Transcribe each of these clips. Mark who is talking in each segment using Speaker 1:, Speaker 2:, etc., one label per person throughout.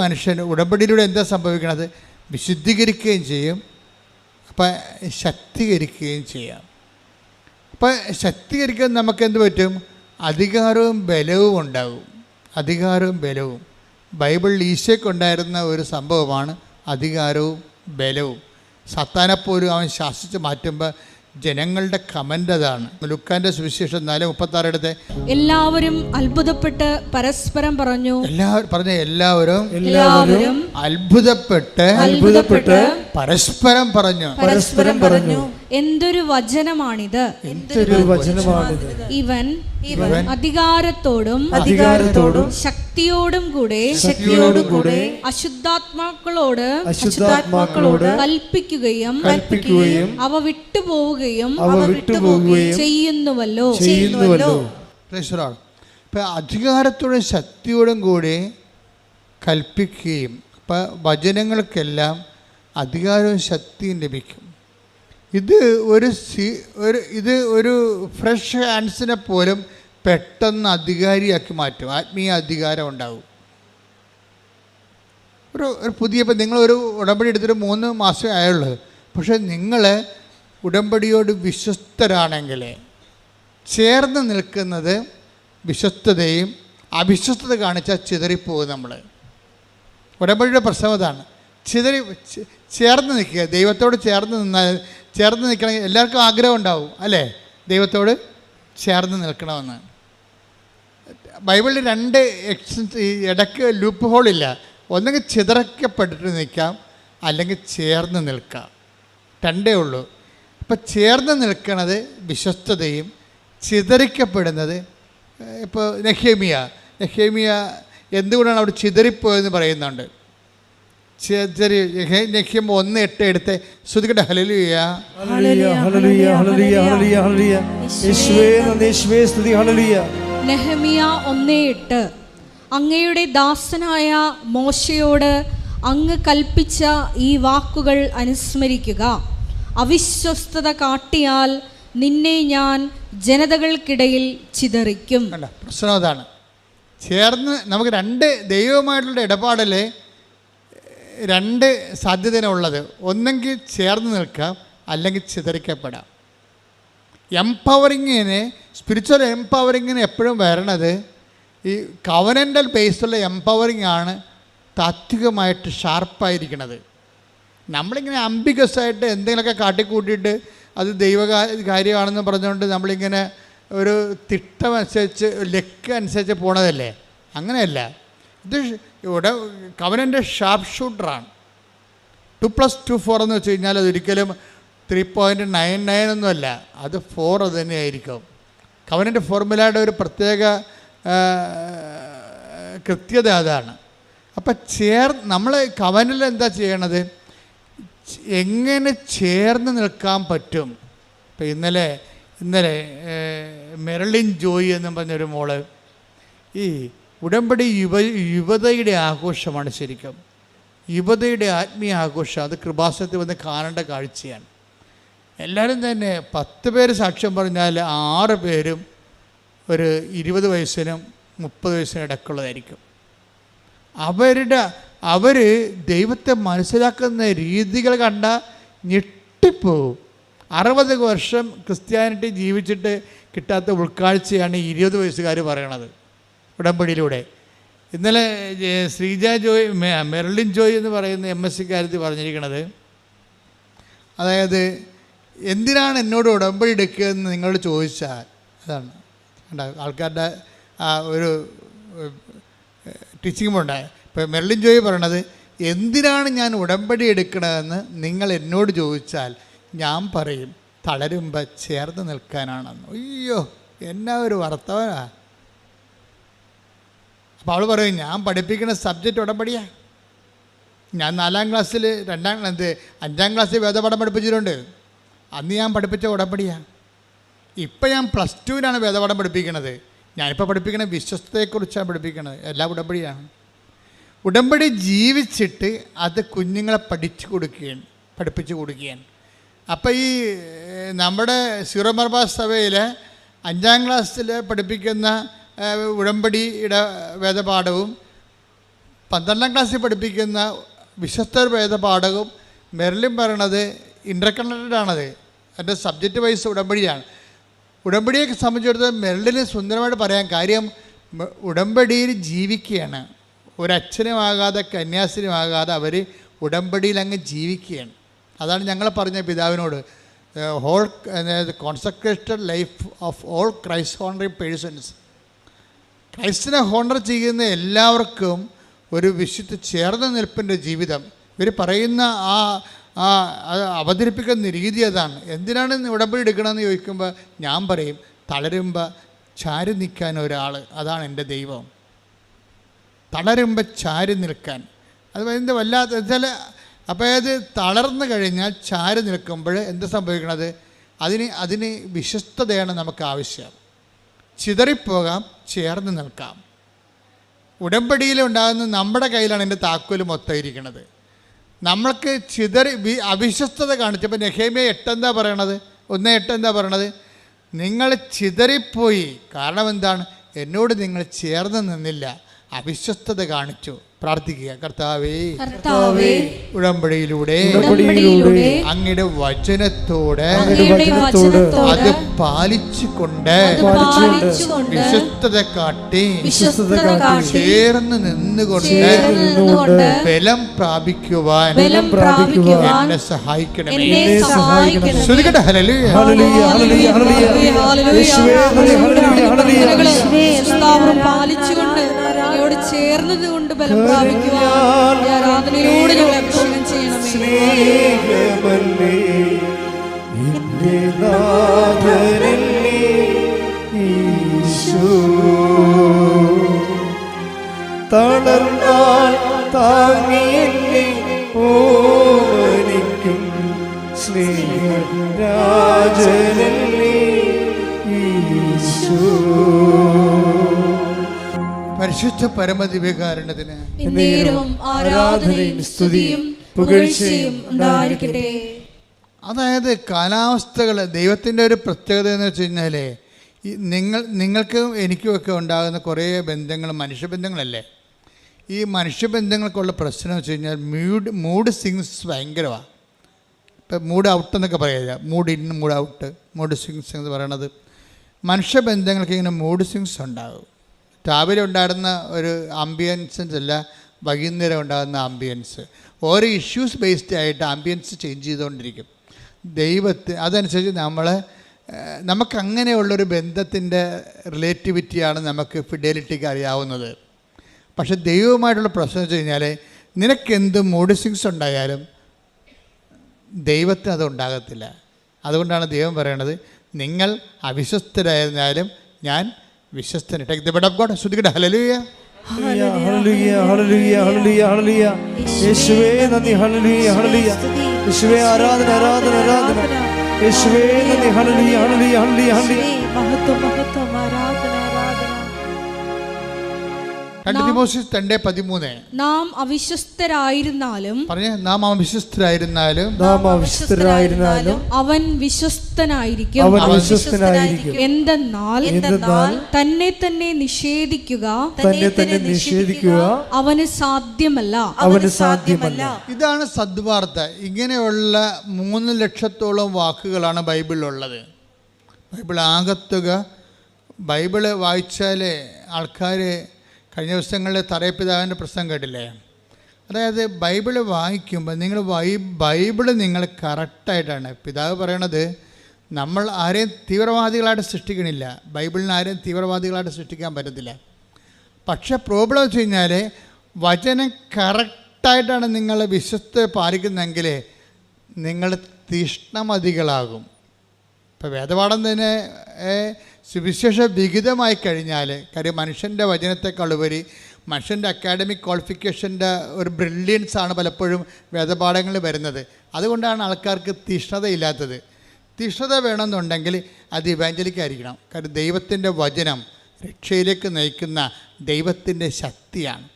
Speaker 1: മനുഷ്യൻ ഉടമ്പടിയിലൂടെ എന്താ സംഭവിക്കണത്? വിശുദ്ധീകരിക്കുകയും ചെയ്യും. അപ്പം ശക്തീകരിക്കുകയും ചെയ്യാം. അപ്പം ശക്തീകരിക്കാൻ നമുക്ക് എന്ത് പറ്റും? അധികാരവും ബലവും ഉണ്ടാകും അധികാരവും ബലവും. ബൈബിളിൽ ഈശയ്ക്കുണ്ടായിരുന്ന ഒരു സംഭവമാണ് അധികാരവും ബലവും. സത്താനെപ്പോലും അവൻ ശാസിച്ച് മാറ്റുമ്പോൾ ജനങ്ങളുടെ കമന്റ് അതാണ്. ലുക്കാന്റെ സുവിശേഷം നാല് മുപ്പത്താറ് എടുത്ത്
Speaker 2: എല്ലാവരും അത്ഭുതപ്പെട്ട് പരസ്പരം പറഞ്ഞു.
Speaker 1: എല്ലാവരും പറഞ്ഞ എല്ലാവരും
Speaker 2: എല്ലാവരും
Speaker 1: അത്ഭുതപ്പെട്ട്
Speaker 2: അത്ഭുതപ്പെട്ട്
Speaker 1: പരസ്പരം പറഞ്ഞു.
Speaker 2: പരസ്പരം പറഞ്ഞു. എന്തൊരു വചനമാണിത്?
Speaker 3: എന്തൊരു വചനമാണിത്?
Speaker 2: ഇവൻ ഇവൻ അധികാരത്തോടും
Speaker 3: അധികാരത്തോടും
Speaker 2: ശക്തിയോടും കൂടെ
Speaker 3: ശക്തിയോടും കൂടെ
Speaker 2: അശുദ്ധാത്മാക്കളോട്
Speaker 3: അശുദ്ധാത്മാക്കളോട്
Speaker 2: കൽപ്പിക്കുകയും
Speaker 3: കൽപ്പിക്കുകയും
Speaker 2: അവ വിട്ടുപോവുകയും
Speaker 3: അവ വിട്ടുപോവുകയും
Speaker 2: ചെയ്യുന്നുവല്ലോ.
Speaker 3: ചെയ്യുന്നുവല്ലോ.
Speaker 1: ഇപ്പം അധികാരത്തോടും ശക്തിയോടും കൂടെ കൽപ്പിക്കുകയും അപ്പം വചനങ്ങൾക്കെല്ലാം അധികാരവും ശക്തിയും ലഭിക്കും. ഇത് ഒരു സി ഒരു ഇത് ഒരു ഫ്രഷ് ഹാൻഡ്സിനെ പോലും പെട്ടെന്ന് അധികാരിയാക്കി മാറ്റും. ആത്മീയ അധികാരം ഉണ്ടാവും. ഒരു ഒരു പുതിയ ഇപ്പം നിങ്ങളൊരു ഉടമ്പടി എടുത്തിട്ട് മൂന്ന് മാസമേ ആയുള്ളൂ. പക്ഷേ നിങ്ങൾ ഉടമ്പടിയോട് വിശ്വസ്തരാണെങ്കിൽ ചേർന്ന് നിൽക്കുന്നത് വിശ്വസ്തതയും അവിശ്വസ്തത കാണിച്ചാൽ ചിതറിപ്പോകും നമ്മൾ ഉടമ്പടിയുടെ പ്രശ്നം അതാണ് ചിതറി ചേർന്ന് നിൽക്കുക. ദൈവത്തോട് ചേർന്ന് നിന്നാൽ ചേർന്ന് നിൽക്കണമെങ്കിൽ എല്ലാവർക്കും ആഗ്രഹം ഉണ്ടാവും അല്ലേ? ദൈവത്തോട് ചേർന്ന് നിൽക്കണമെന്ന്. ബൈബിളിൽ രണ്ട് ഇടയ്ക്ക് ലൂപ്പ് ഹോളില്ല ഒന്നെങ്കിൽ ചിതറക്കപ്പെട്ടിട്ട് നിൽക്കാം അല്ലെങ്കിൽ ചേർന്ന് നിൽക്കാം. രണ്ടേ ഉള്ളൂ. ഇപ്പം ചേർന്ന് നിൽക്കുന്നത് വിശ്വസ്തതയും ചിതറിക്കപ്പെടുന്നത് ഇപ്പോൾ നെഹേമിയ. നെഹേമിയ എന്തുകൊണ്ടാണ് അവിടെ ചിതറിപ്പോയെന്ന് പറയുന്നുണ്ട്? ചിതറി നെഹ്യം ഒന്ന് എട്ട് എടുത്ത് ശ്രുതിക്കട്ടെ hallelujah
Speaker 3: hallelujah hallelujah hallelujah hallelujah hallelujah യേശുവേ നന്ദി യേശുവേ സ്തുതി ഹല്ലേലൂയ.
Speaker 2: നെഹമിയ ഒന്നേ എട്ട്. അങ്ങയുടെ ദാസനായ മോശയോട് അങ്ങ് കൽപ്പിച്ച ഈ വാക്കുകൾ അനുസ്മരിക്കുക. അവിശ്വസ്തത കാട്ടിയാൽ നിന്നെ ഞാൻ ജനതകൾക്കിടയിൽ ചിതറിക്കും.
Speaker 1: അല്ല പ്രശ്നം അതാണ്. ചേർന്ന് നമുക്ക് രണ്ട് ദൈവമായിട്ടുള്ള ഇടപാടിൽ രണ്ട് സാധ്യതയുള്ളത് ഒന്നെങ്കിൽ ചേർന്ന് നിൽക്കാം അല്ലെങ്കിൽ ചിതറിക്കപ്പെടാം. എംപവറിങ്ങിന് സ്പിരിച്വൽ എംപവറിങ്ങിന് എപ്പോഴും വരണത് ഈ കവനന്റൽ ബേസ്ഡുള്ള എംപവറിങ് ആണ് താത്വികമായിട്ട് ഷാർപ്പായിരിക്കണത് നമ്മളിങ്ങനെ ആയിട്ട് എന്തെങ്കിലുമൊക്കെ കാട്ടിക്കൂട്ടിയിട്ട് അത് ദൈവ കാര്യമാണെന്ന് പറഞ്ഞുകൊണ്ട് നമ്മളിങ്ങനെ ഒരു തിട്ടമനുസരിച്ച് ലക്ക് അനുസരിച്ച് പോണതല്ലേ? അങ്ങനെയല്ല. ഇത് ഇവിടെ കവനന്റെ ഷാർപ്പ് ഷൂട്ടറാണ് ടു പ്ലസ് ടു ഫോർ എന്ന് വെച്ച് കഴിഞ്ഞാൽ അതൊരിക്കലും ത്രീ പോയിന്റ് നയൻ നയൻ ഒന്നുമല്ല അത് ഫോർ തന്നെയായിരിക്കും കവനന്റെ ഫോർമുലയുടെ ഒരു പ്രത്യേക കൃത്യത അതാണ്. അപ്പം ചേർ നമ്മൾ കവനിൽ എന്താ ചെയ്യണത്? എങ്ങനെ ചേർന്ന് നിൽക്കാൻ പറ്റും? ഇപ്പം ഇന്നലെ ഇന്നലെ ഏഹ്, മെർലിൻ ജോയി എന്നും പറഞ്ഞൊരു മോൾ ഈ ഉടമ്പടി യുവ യുവതയുടെ ആഘോഷമാണ് ശരിക്കും. യുവതയുടെ ആത്മീയ ആഘോഷം അത് കൃപാസനത്തിൽ വന്ന് കാണേണ്ട കാഴ്ചയാണ്. എല്ലാവരും തന്നെ പത്ത് പേര് സാക്ഷ്യം പറഞ്ഞാൽ ആറ് പേരും ഒരു ഇരുപത് വയസ്സിനും മുപ്പത് വയസ്സിനും ഇടക്കുള്ളതായിരിക്കും അവരുടെ അവർ ദൈവത്തെ മനസ്സിലാക്കുന്ന രീതികൾ കണ്ട ഞെട്ടിപ്പോവും. അറുപത് വർഷം ക്രിസ്ത്യാനിറ്റി ജീവിച്ചിട്ട് കിട്ടാത്ത ഉൾക്കാഴ്ചയാണ് ഇരുപത് വയസ്സുകാർ പറയണത്. ഉടമ്പടിയിലൂടെ. ഇന്നലെ ശ്രീജ ജോയ് മെർലിൻ ജോയ് എന്ന് പറയുന്ന എം എസ് സിക്കാരത്തിൽ പറഞ്ഞിരിക്കുന്നത് അതായത് എന്തിനാണ് എന്നോട് ഉടമ്പടി എടുക്കുക നിങ്ങൾ ചോദിച്ചാൽ അതാണ് ആൾക്കാരുടെ ആ ഒരു ടീച്ചിങ് ഉണ്ടായ ഇപ്പോൾ മെർലിൻ ജോയ് പറയണത് എന്തിനാണ് ഞാൻ ഉടമ്പടി എടുക്കണതെന്ന് നിങ്ങൾ എന്നോട് ചോദിച്ചാൽ ഞാൻ പറയും തളരുമ്പോൾ ചേർന്ന് നിൽക്കാനാണെന്ന്. അയ്യോ എന്നാ ഒരു വർത്തമാനാ. അപ്പോൾ അവൾ പറയും ഞാൻ പഠിപ്പിക്കുന്ന സബ്ജക്റ്റ് ഉടമ്പടിയാ. ഞാൻ നാലാം ക്ലാസ്സിൽ രണ്ടാം എന്ത് അഞ്ചാം ക്ലാസ്സിൽ വേദപാഠം പഠിപ്പിച്ചിട്ടുണ്ട്. അന്ന് ഞാൻ പഠിപ്പിച്ച ഉടമ്പടിയാ. ഇപ്പം ഞാൻ പ്ലസ് ടുവിനാണ് വേദപാഠം പഠിപ്പിക്കുന്നത് ഞാനിപ്പോൾ പഠിപ്പിക്കുന്ന വിശ്വസ്തയെക്കുറിച്ചാണ് പഠിപ്പിക്കുന്നത് എല്ലാ ഉടമ്പടിയാണ്. ഉടമ്പടി ജീവിച്ചിട്ട് അത് കുഞ്ഞുങ്ങളെ പഠിച്ചു കൊടുക്കുകയാണ് പഠിപ്പിച്ചു കൊടുക്കുകയാണ് അപ്പോൾ ഈ നമ്മുടെ സീറോ മർബാ സഭയിൽ അഞ്ചാം ക്ലാസ്സിൽ പഠിപ്പിക്കുന്ന ഉടമ്പടിയുടെ വേദപാഠവും പന്ത്രണ്ടാം ക്ലാസ്സിൽ പഠിപ്പിക്കുന്ന വിശ്വസ്ത വേദപാഠവും മെറിലും പറയണത് ഇന്റർകണക്റ്റഡാണത് എന്റെ സബ്ജക്റ്റ് വൈസ് ഉടമ്പടിയാണ്. ഉടമ്പടിയെ സംബന്ധിച്ചിടത്തോളം മെറിലിന് സുന്ദരമായിട്ട് പറയാൻ കാര്യം ഉടമ്പടിയിൽ ജീവിക്കുകയാണ്. ഒരച്ഛനുമാകാതെ കന്യാസിനുമാകാതെ അവർ ഉടമ്പടിയിൽ അങ്ങ് ജീവിക്കുകയാണ്. അതാണ് ഞങ്ങൾ പറഞ്ഞ പിതാവിനോട്. Whole concentrated life of all Christ honorary persons ക്രൈസ്റ്റിനെ honour ചെയ്യുന്ന എല്ലാവർക്കും ഒരു വിശുദ്ധ ചേർന്ന നിൽപ്പിന്റെ ജീവിതം. ഇവർ പറയുന്ന ആ ആ അവതരിപ്പിക്കുന്ന രീതി അതാണ്. എന്തിനാണ് ഉടമ്പടി എടുക്കണമെന്ന് ചോദിക്കുമ്പോൾ ഞാൻ പറയും തളരുമ്പോൾ ചാരി നിൽക്കാൻ ഒരാൾ അതാണ് എന്റെ ദൈവം. തളരുമ്പോൾ ചാരി നിൽക്കാൻ. അത് എന്ത് വല്ലാത്ത വെച്ചാൽ അപ്പോൾ അത് തളർന്നു കഴിഞ്ഞാൽ ചാരി നിൽക്കുമ്പോൾ എന്ത് സംഭവിക്കണത്? അതിന് അതിന് വിശ്വസ്തതയാണ് നമുക്ക് ആവശ്യം. ചിതറിപ്പോകാം ചേർന്ന് നിൽക്കാം. ഉടമ്പടിയിൽ ഉണ്ടാകുന്ന നമ്മുടെ കയ്യിലാണ് എന്റെ താക്കോൽ മൊത്തം ഇരിക്കുന്നത് നമ്മൾക്ക് ചിതറി വി- അവിശ്വസ്തത കാണിച്ചപ്പോൾ നെഹേമിയ എട്ടെന്താ പറയണത്? ഒന്ന് എട്ട് എന്താ പറയണത്? നിങ്ങൾ ചിതറിപ്പോയി. കാരണം എന്താണ്? എന്നോട് നിങ്ങൾ ചേർന്ന് നിന്നില്ല. അവിശ്വസ്തത കാണിച്ചു. പ്രാർത്ഥിക്കുക. കർത്താവേ
Speaker 2: കർത്താവേ
Speaker 1: ഉടമ്പടിയിലൂടെ അങ്ങയുടെ വചനത്തോട്
Speaker 2: അങ്ങയുടെ വചനത്തോട്
Speaker 1: അത് പാലിച്ചുകൊണ്ട് വിശ്വസ്തത കാട്ടി ചേർന്ന് നിന്നുകൊണ്ട് ബലം പ്രാപിക്കുവാൻ എന്നെ സഹായിക്കണമേ. ഹല്ലേലൂയ
Speaker 2: സ്ഥാപനം പാലിച്ചുകൊണ്ട് അങ്ങയോട് ചേർന്നത് കൊണ്ട് ബലം പ്രാപിക്കുവാൻ ഈ ആരാധനയിലൂടെ ഞങ്ങളെ അഭിഷേകം ചെയ്യണമേ.
Speaker 3: തളർന്നാൽ താങ്ങിയെന്നെ ഓമനിക്കും. സ്നേഹരാജനല്ലേ ഈശോ
Speaker 1: പരിശുദ്ധ പരമദിവ്യകാരണത്തിന്
Speaker 2: ആരാധനയും സ്തുതിയും പുകഴ്ചയും ഉണ്ടായിരിക്കട്ടെ.
Speaker 1: അതായത് കാലാവസ്ഥകൾ ദൈവത്തിന്റെ ഒരു പ്രത്യേകത എന്ന് വെച്ച് കഴിഞ്ഞാൽ ഈ നിങ്ങൾ നിങ്ങൾക്കും എനിക്കുമൊക്കെ ഉണ്ടാകുന്ന കുറേ ബന്ധങ്ങൾ മനുഷ്യബന്ധങ്ങളല്ലേ? ഈ മനുഷ്യബന്ധങ്ങൾക്കുള്ള പ്രശ്നം വെച്ച് കഴിഞ്ഞാൽ മൂഡ് മൂഡ് സിങ്സ് ഭയങ്കരമാണ് ഇപ്പം മൂഡ് ഔട്ട് എന്നൊക്കെ പറയുക mood in mood out mood swings എന്ന് പറയണത്. മനുഷ്യബന്ധങ്ങൾക്ക് ഇങ്ങനെ മൂഡ് സ്വിങ്സ് ഉണ്ടാകും. രാവിലെ ഉണ്ടായിരുന്ന ഒരു ആംബിയൻസൻസ് അല്ല വൈകുന്നേരം ഉണ്ടാകുന്ന ആംബിയൻസ് ഓരോ ഇഷ്യൂസ് ബേസ്ഡ് ആയിട്ട് ആംബിയൻസ് ചേഞ്ച് ചെയ്തുകൊണ്ടിരിക്കും. ദൈവത്തെ അതനുസരിച്ച് നമ്മൾ നമുക്ക് അങ്ങനെയുള്ളൊരു ബന്ധത്തിന്റെ റിലേറ്റിവിറ്റിയാണ് നമുക്ക് ഫിഡലിറ്റിക്ക് അറിയാവുന്നത്. പക്ഷെ ദൈവവുമായിട്ടുള്ള പ്രശ്നം വെച്ച് കഴിഞ്ഞാൽ നിനക്കെന്ത് മൂഡ് സിങ്സ് ഉണ്ടായാലും ദൈവത്തിന് അത് ഉണ്ടാകത്തില്ല. അതുകൊണ്ടാണ് ദൈവം പറയണത് നിങ്ങൾ അവിശ്വസ്തരായിരുന്നാലും ഞാൻ take the bed of God hallelujah
Speaker 3: യേശുവേ നന്ദി ഹല്ലേലൂയ ഹല്ലേലൂയ യേശുവേ ആരാധന ആരാധന ആരാധന. യേശുവേ നന്ദി
Speaker 4: മഹത്വം മഹത്വം ആരാധന.
Speaker 2: നാം അവിശ്വസ്തരായിരുന്നാലും
Speaker 1: പറഞ്ഞേ നാം അവിശ്വസ്തരായിരുന്നാലും
Speaker 3: നാം അവിശ്വസ്തരായിരുന്നാലും
Speaker 2: അവൻ വിശ്വസ്തനായിരിക്കും.
Speaker 3: അവൻ വിശ്വസ്തനായിരിക്കും.
Speaker 2: എന്തെന്നാൽ
Speaker 3: എന്തെന്നാൽ
Speaker 2: തന്നെ തന്നെ നിഷേധിക്കുക.
Speaker 3: തന്നെ തന്നെ നിഷേധിക്കുക
Speaker 2: അവന് സാധ്യമല്ല.
Speaker 3: അവന് സാധ്യമല്ല.
Speaker 1: ഇതാണ് സദ്വാർത്ത. ഇങ്ങനെയുള്ള മൂന്ന് ലക്ഷത്തോളം വാക്കുകളാണ് ബൈബിളിലുള്ളത്. ബൈബിൾ ആകത്തുക. ബൈബിൾ വായിച്ചാലേ ആൾക്കാർ കഴിഞ്ഞ ദിവസങ്ങളിൽ തറയപ്പിതാവിന്റെ പ്രശ്നം കേട്ടില്ലേ? അതായത് ബൈബിൾ വായിക്കുമ്പോൾ നിങ്ങൾ വൈ ബൈബിൾ നിങ്ങൾ കറക്റ്റായിട്ടാണ്. പിതാവ് പറയണത് നമ്മൾ ആരെയും തീവ്രവാദികളായിട്ട് സൃഷ്ടിക്കണില്ല. ബൈബിളിന് ആരെയും തീവ്രവാദികളായിട്ട് സൃഷ്ടിക്കാൻ പറ്റത്തില്ല. പക്ഷെ പ്രോബ്ലം വെച്ച് കഴിഞ്ഞാൽ വചനം കറക്റ്റായിട്ടാണ് നിങ്ങൾ വിശ്വസ്ത പാലിക്കുന്നതെങ്കിൽ നിങ്ങൾ തീഷ്ണമതികളാകും. ഇപ്പോൾ വേദപാഠം തന്നെ സുവിശേഷ വിഹിതമായി കഴിഞ്ഞാൽ കാര്യം മനുഷ്യന്റെ വചനത്തെക്കാൾ ഉപരി മനുഷ്യന്റെ അക്കാഡമിക് ക്വാളിഫിക്കേഷന്റെ ഒരു ബ്രില്യൻസ് ആണ് പലപ്പോഴും വേദപാഠങ്ങളിൽ വരുന്നത്. അതുകൊണ്ടാണ് ആൾക്കാർക്ക് തീഷ്ണതയില്ലാത്തത് തീഷ്ണത വേണമെന്നുണ്ടെങ്കിൽ അത് ഇവാഞ്ചലിക്കായിരിക്കണം കാര്യം ദൈവത്തിന്റെ വചനം രക്ഷയിലേക്ക് നയിക്കുന്ന ദൈവത്തിന്റെ ശക്തിയാണ്.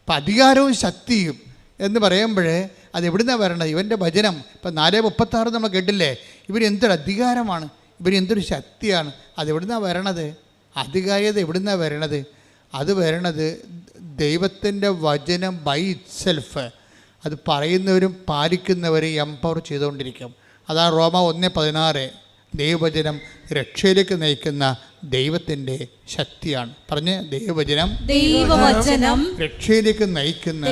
Speaker 1: അപ്പം അധികാരവും ശക്തിയും എന്ന് പറയുമ്പോഴേ അത് എവിടുന്നാണ് വരേണ്ടത് ഇവന്റെ വചനം ഇപ്പം നാല് മുപ്പത്താറ് നമ്മൾ കേട്ടില്ലേ? ഇവർ എന്തൊരു അധികാരമാണ് ഇവർ എന്തൊരു ശക്തിയാണ്? അതെവിടുന്നാണ് വരണത്? അധികാരിയത എവിടുന്നാണ് വരണത്? അത് വരണത് ദൈവത്തിന്റെ വചനം ബൈ ഇറ്റ്സെൽഫ് അത് പറയുന്നവരും പാലിക്കുന്നവരും എംപവർ ചെയ്തുകൊണ്ടിരിക്കും. അതാണ് റോമ ഒന്ന് പതിനാറ്. ദൈവവചനം രക്ഷയിലേക്ക് നയിക്കുന്ന ദൈവത്തിന്റെ ശക്തിയാണ്. പറഞ്ഞ് ദൈവവചനം
Speaker 2: ദൈവവചനം
Speaker 1: രക്ഷയിലേക്ക് നയിക്കുന്ന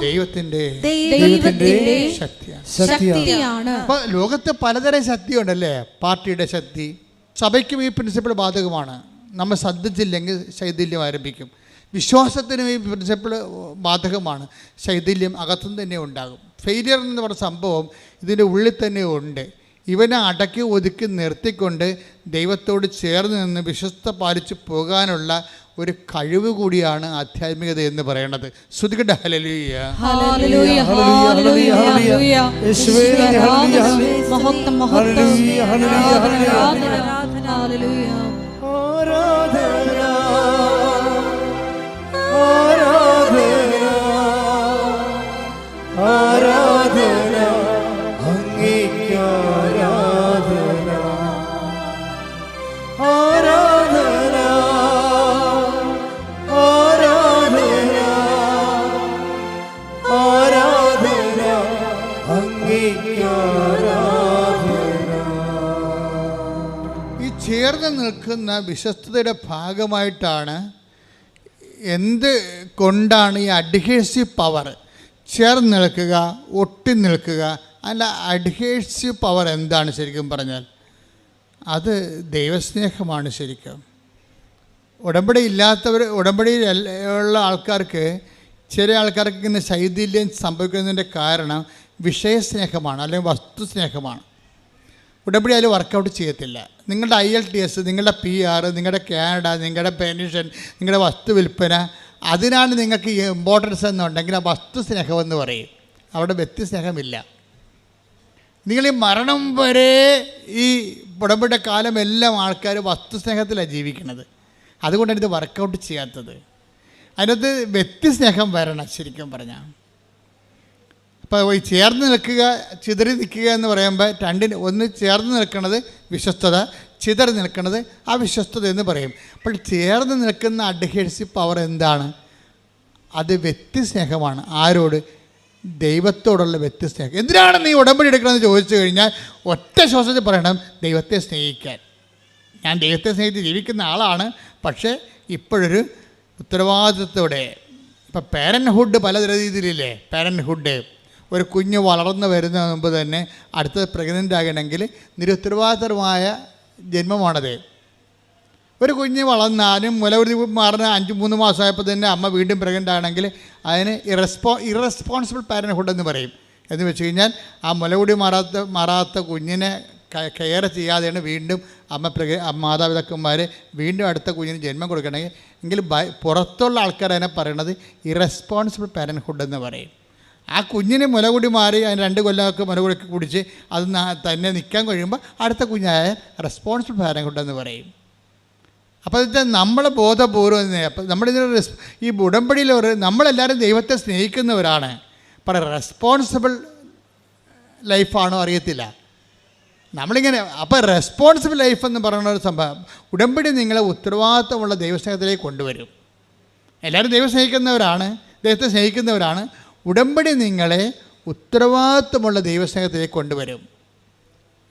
Speaker 1: ദൈവത്തിന്റെ
Speaker 2: ദൈവത്തിന്റെ
Speaker 1: ശക്തിയാണ്. അപ്പൊ ലോകത്ത് പലതരം ശക്തിയുണ്ടല്ലേ? പാർട്ടിയുടെ ശക്തി സഭയ്ക്കും ഈ പ്രിൻസിപ്പിൾ ബാധകമാണ്. നമ്മൾ ശ്രദ്ധിച്ചില്ലെങ്കിൽ ശൈഥില്യം ആരംഭിക്കും. വിശ്വാസത്തിനും ഈ പ്രിൻസിപ്പിൾ ബാധകമാണ്. ശൈഥില്യം അകത്തും തന്നെ ഉണ്ടാകും. ഫെയിലിയർ എന്ന് പറഞ്ഞ സംഭവം ഇതിന്റെ ഉള്ളിൽ തന്നെ ഉണ്ട്. ഇവനെ അടക്കി ഒതുക്കി നിർത്തിക്കൊണ്ട് ദൈവത്തോട് ചേർന്ന് നിന്ന് വിശ്വസ്ത പാലിച്ച് പോകാനുള്ള ഒരു കഴിവ് കൂടിയാണ് ആധ്യാത്മികത എന്ന് പറയുന്നത് ശ്രുതികട്ടെ ഹലലൂയ
Speaker 2: ഹല്ലേലൂയ ഹല്ലേലൂയ ഹല്ലേലൂയ
Speaker 1: നിൽക്കുന്ന വിശ്വസ്തയുടെ ഭാഗമായിട്ടാണ് എന്ത് കൊണ്ടാണ് ഈ അഡ്ഹേസീവ് പവർ ചേർന്ന് നിൽക്കുക ഒട്ടി നിൽക്കുക? അല്ല അഡ്ഹേസീവ് പവർ എന്താണ് ശരിക്കും പറഞ്ഞാൽ? അത് ദൈവസ്നേഹമാണ് ശരിക്കും. ഉടമ്പടി ഇല്ലാത്തവർ ഉടമ്പടിയിൽ ഉള്ള ആൾക്കാർക്ക് ചില ആൾക്കാർക്ക് ഇങ്ങനെ ശൈഥില്യം സംഭവിക്കുന്നതിന്റെ കാരണം വിഷയസ്നേഹമാണ് അല്ലെങ്കിൽ വസ്തുസ്നേഹമാണ്. ഉടമ്പടി അതിൽ വർക്കൗട്ട് ചെയ്യത്തില്ല. നിങ്ങളുടെ ഐ എൽ ടി എസ് നിങ്ങളുടെ പി ആർ നിങ്ങളുടെ കാനഡ നിങ്ങളുടെ പെൻഷൻ നിങ്ങളുടെ വസ്തു വിൽപ്പന അതിനാണ് നിങ്ങൾക്ക് ഇമ്പോർട്ടൻസ് എന്നുണ്ടെങ്കിൽ ആ വസ്തു സ്നേഹമെന്ന് പറയും. അവിടെ വ്യക്തിസ്നേഹമില്ല നിങ്ങൾ ഈ മരണം വരെ ഈ ഉടമ്പടിയുടെ കാലം എല്ലാം ആൾക്കാർ വസ്തുസ്നേഹത്തിലാണ് ജീവിക്കുന്നത് അതുകൊണ്ടാണ് ഇത് വർക്കൗട്ട് ചെയ്യാത്തത്. അതിനകത്ത് വ്യക്തിസ്നേഹം വരണം ശരിക്കും പറഞ്ഞാൽ അപ്പോൾ ഈ ചേർന്ന് നിൽക്കുക ചിതറി നിൽക്കുക എന്ന് പറയുമ്പോൾ രണ്ടിന് ഒന്ന് ചേർന്ന് നിൽക്കുന്നത് വിശ്വസ്തത ചിതറി നിൽക്കുന്നത് അവിശ്വസ്തത എന്ന് പറയും. അപ്പോൾ ചേർന്ന് നിൽക്കുന്ന അഡ്ഹേഴ്സി പവർ എന്താണ്? അത് വ്യക്തിസ്നേഹമാണ്. ആരോട്? ദൈവത്തോടുള്ള വ്യക്തിസ്നേഹം. എന്തിനാണ് നീ ഉടമ്പടി എടുക്കണമെന്ന് ചോദിച്ചു കഴിഞ്ഞാൽ ഒറ്റ ശ്വാസത്തിൽ പറയണം ദൈവത്തെ സ്നേഹിക്കാൻ. ഞാൻ ദൈവത്തെ സ്നേഹിച്ച് ജീവിക്കുന്ന ആളാണ് പക്ഷേ ഇപ്പോഴൊരു ഉത്തരവാദിത്വത്തോടെ. ഇപ്പം പേരൻഹുഡ് പല രീതിയിലില്ലേ പേരൻഹുഡ് ഒരു കുഞ്ഞ് വളർന്നു വരുന്നതിന് മുമ്പ് തന്നെ അടുത്തത് പ്രഗ്നന്റ് ആകണമെങ്കിൽ നിരുത്തരവാദിത്തരമായ ജന്മമാണത്. ഒരു കുഞ്ഞ് വളർന്നാലും മുലവൃതി മാറുന്ന അഞ്ച് മൂന്ന് മാസമായപ്പോൾ തന്നെ അമ്മ വീണ്ടും പ്രഗ്നന്റ് ആണെങ്കിൽ അതിന് ഇറസ്പോ ഇറസ്പോൺസിബിൾ പാരൻഹുഡ് എന്ന് പറയും. എന്ന് വെച്ച് കഴിഞ്ഞാൽ ആ മുലകുടി മാറാത്ത മാറാത്ത കുഞ്ഞിനെ കെയർ ചെയ്യാതെയാണ് വീണ്ടും അമ്മ പ്രഗ മാതാപിതാക്കന്മാർ വീണ്ടും അടുത്ത കുഞ്ഞിന് ജന്മം കൊടുക്കണമെങ്കിൽ എങ്കിൽ പുറത്തുള്ള ആൾക്കാർ അതിനെ പറയണത് ഇറസ്പോൺസിബിൾ പാരൻഹുഡ് എന്ന് പറയും. ആ കുഞ്ഞിന് മുലകുടി മാറി അതിന് രണ്ട് കൊല്ലമൊക്കെ മുലകുടി കുടിച്ച് അത് തന്നെ നിൽക്കാൻ കഴിയുമ്പോൾ അടുത്ത കുഞ്ഞായ റെസ്പോൺസിബിൾ പാരൻഹുഡ് എന്ന് പറയും. അപ്പോൾ ഇത് നമ്മൾ ബോധപൂർവം അപ്പം നമ്മളിതിന് റെസ് ഈ ഉടമ്പടിയിൽ ഒരു നമ്മളെല്ലാവരും ദൈവത്തെ സ്നേഹിക്കുന്നവരാണ്. പക്ഷേ റെസ്പോൺസിബിൾ ലൈഫാണോ അറിയത്തില്ല. നമ്മളിങ്ങനെ അപ്പോൾ റെസ്പോൺസിബിൾ ലൈഫ് എന്ന് പറയുന്ന ഒരു സംഭവം ഉടമ്പടി നിങ്ങളെ ഉത്തരവാദിത്തമുള്ള ദൈവസ്നേഹത്തിലേക്ക് കൊണ്ടുവരും. എല്ലാവരും ദൈവം സ്നേഹിക്കുന്നവരാണ് ദൈവത്തെ സ്നേഹിക്കുന്നവരാണ്. ഉടമ്പടി നിങ്ങളെ ഉത്തരവാദിത്വമുള്ള ദൈവസ്നേഹത്തിലേക്ക് കൊണ്ടുവരും